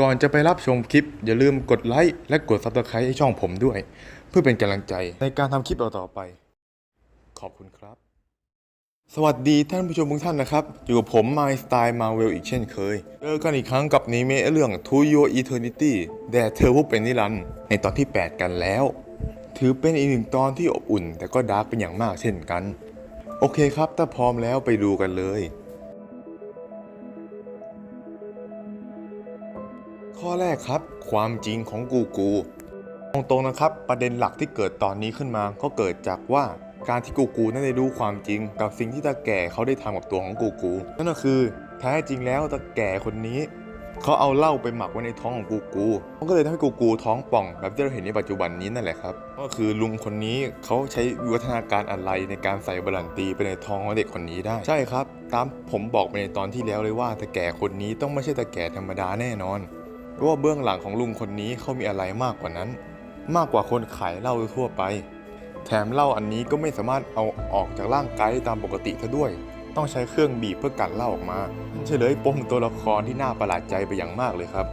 ก่อนจะไปรับชมคลิป อย่าลืมกดไลค์และกด subscribe ให้ช่องผมด้วย เพื่อเป็นกำลังใจในการทำคลิปต่อๆไป ขอบคุณครับ สวัสดีท่านผู้ชมทุกท่านนะครับ อยู่กับผม My Style Marvel อีกเช่นเคย เจอกันอีกครั้งกับนิเมะเรื่อง To Your Eternity แด่เธอผู้เป็นนิรันดร์ในตอนที่ 8 กันแล้ว ถือเป็นอีกหนึ่งตอนที่อบอุ่น แต่ก็ดาร์กเป็นอย่างมากเช่นกัน โอเคครับ ถ้าพร้อมแล้วไปดูกันเลย ข้อแรกครับ ความจริงของกูกูตรงๆนะครับประเด็นหลักที่เกิดตอนนี้ขึ้นมาก็เกิดจากว่าการที่กูกูนั้นได้รู้ความจริง กับสิ่งที่ตาแก่เขาได้ทำกับตัวของกูกู นั่นก็คือแท้จริงแล้วตาแก่คนนี้ เขาเอาเหล้าไปหมักไว้ในท้องของกูกูมันก็เลยทำให้กูกูท้องป่องแบบที่เราเห็นในปัจจุบันนี้นั่นแหละครับ ก็คือลุงคนนี้เขาใช้วิวัฒนาการอะไรในการใส่บาลันตีไปในท้องของเด็กคนนี้ได้ ใช่ครับ ตามผมบอกไปในตอนที่แล้วเลยว่าตาแก่คนนี้ต้องไม่ใช่ตาแก่ธรรมดาแน่นอน ว่าเบื้องหลังของลุงคนนี้เขามีอะไรมากกว่านั้น มากกว่าคนขายเหล้าทั่วไป แถมเหล้าอันนี้ก็ไม่สามารถเอาออกจากร่างกายตามปกติซะด้วย ต้องใช้เครื่องบีบเพื่อกันเหล้าออกมาเฉลยปมตัวละครที่น่าประหลาดใจไปอย่างมากเลยครับ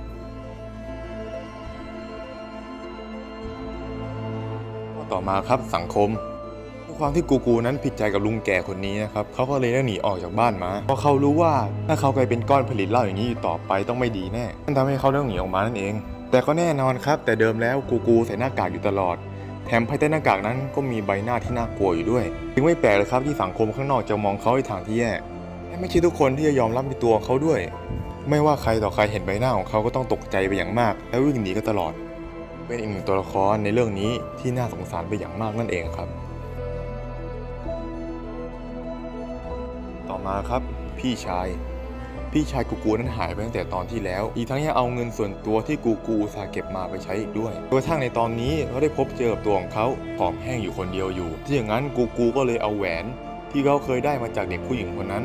ต่อมาครับสังคม ความที่กูกูนั้นผิดใจกับลุงแก่คนนี้นะครับเขาก็เลยได้หนีออกจากบ้านมาเพราะเขารู้ว่าถ้าเขากลายเป็นก้อนผลิตเหล้าอย่างนี้อยู่ต่อไปต้องไม่ดีแน่นั่นทำให้เขาต้องหนีออกมานั่นเอง แต่ก็แน่นอนครับ แต่เดิมแล้วกูกูใส่หน้ากากอยู่ตลอดแถมภายใต้หน้ากากนั้นก็มีใบหน้าที่น่ากลัวอยู่ด้วยจึงไม่แปลกเลยครับที่สังคมข้างนอกจะมองเขาในทางที่แย่และไม่ใช่ทุกคนที่จะยอมรับในตัวเขาด้วย ไม่ว่าใครต่อใครเห็นใบหน้าของเขาก็ต้องตกใจไปอย่างมาก และวิ่งหนีกันตลอด เป็นอีกหนึ่งตัวละครในเรื่องนี้ที่น่าสงสารไปอย่างมากนั่นเองครับ ต่อมาครับ พี่ชาย พี่ชายกูกูนั้นหายไปตั้งแต่ตอนที่แล้ว อีกทั้งยังเอาเงินส่วนตัวที่กูกูสาเก็บมาไปใช้อีกด้วยกระทั่งในตอนนี้เขาได้พบเจอกับตัวของเขาผอมแห้งอยู่คนเดียวอยู่ ที่อย่างนั้นกูกูก็เลยเอาแหวน ที่เขาเคยได้มาจากเด็กผู้หญิงคนนั้น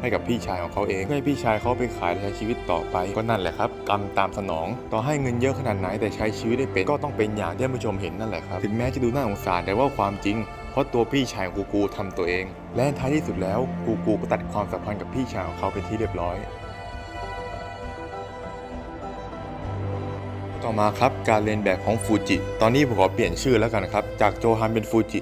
ให้กับพี่ชายของเขาเองเพื่อให้พี่ชายเขาไปขายใช้ชีวิตต่อไปก็นั่นแหละครับกรรมตามสนอง ต่อให้เงินเยอะขนาดไหนแต่ใช้ชีวิตได้เป็นก็ต้องเป็นอย่างที่ผู้ชมเห็นนั่นแหละครับถึงแม้จะดูน่าสงสารแต่ว่าความจริง ราะตัวพี่ชายของกูกูทำตัวเอง และท้ายที่สุดแล้วกูกูก็ตัดความสัมพันธ์กับพี่ชายของเขาเป็นที่เรียบร้อย ต่อมาครับการเรียนแบบของฟูจิ ตอนนี้ผมขอเปลี่ยนชื่อแล้วกันนะครับ จากโจฮันเป็นฟูจิ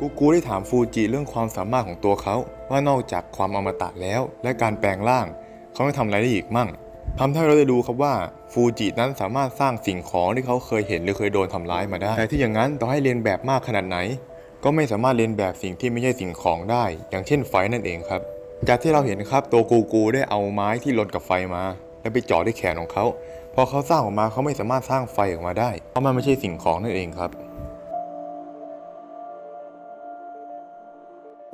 กูกูได้ถามฟูจิเรื่องความสามารถของตัวเขา ว่านอกจากความอมตะแล้ว และการแปลงร่าง เขายังทำอะไรได้อีกมั่งทำให้เราได้ดูครับว่าฟูจินั้นสามารถสร้างสิ่งของที่เขาเคยเห็นหรือเคยโดนทำร้ายมาได้ แต่ที่อย่างนั้นต่อให้เรียนแบบมากขนาดไหน ก็ไม่สามารถเรียนแบบสิ่งที่ไม่ใช่สิ่งของได้ อย่างเช่นไฟนั่นเองครับ จากที่เราเห็นครับตัวกูกูได้เอาไม้ที่ลนกับไฟมา แล้วไปจ่อที่แขนของเขาพอเขาสร้างออกมาเขาไม่สามารถสร้างไฟออกมาได้ เพราะมันไม่ใช่สิ่งของนั่นเองครับ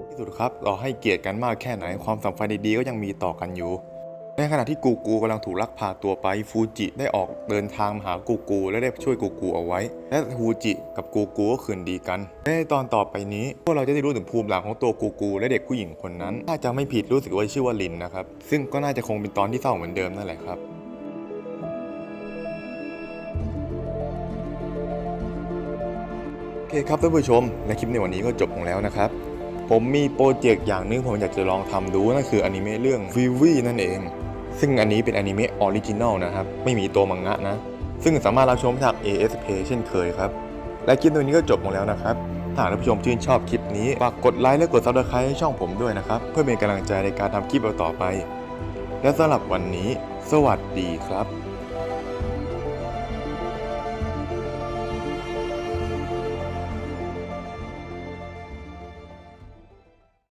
ที่สุดครับเราให้เกียรติกันมากแค่ไหนความสัมพันธ์ดีๆก็ยังมีต่อกันอยู่ ในขณะที่กูกูกำลังถูกลักพาตัวไปฟูจิได้ออกเดินทางมาหากูกูและได้ช่วยกูกูเอาไว้ และฟูจิกับกูกูก็คืนดีกันในตอนต่อไปนี้พวกเราจะได้รู้ถึงภูมิหลังของตัวกูกูและเด็กผู้หญิงคนนั้นถ้าจะไม่ผิดรู้สึกว่าชื่อว่าลินนะครับซึ่งก็น่าจะคงเป็นตอนที่เศร้าเหมือนเดิมนั่นแหละครับโอเคครับท่านผู้ชมและคลิปในวันนี้ก็จบลงแล้วนะครับผมมีโปรเจกต์อย่างหนึงผมอยากจะลองทำดูนั่นคืออนิเมะเรื่องวิวีนั่นเอง ซึ่งอันนี้เป็นอนิเมะออริจินอลนะครับ ไม่มีตัวมังงะนะ ซึ่งสามารถรับชมจาก ASP เช่นเคยครับ และคลิปตัวนี้ก็จบลงแล้วนะครับถ้าหากท่านผู้ชมชื่นชอบคลิปนี้ฝากกดไลค์และกดซับสไครต์ให้ช่องผมด้วยนะครับ เพื่อเป็นกำลังใจในการทำคลิปต่อไป และสำหรับวันนี้ สวัสดีครับ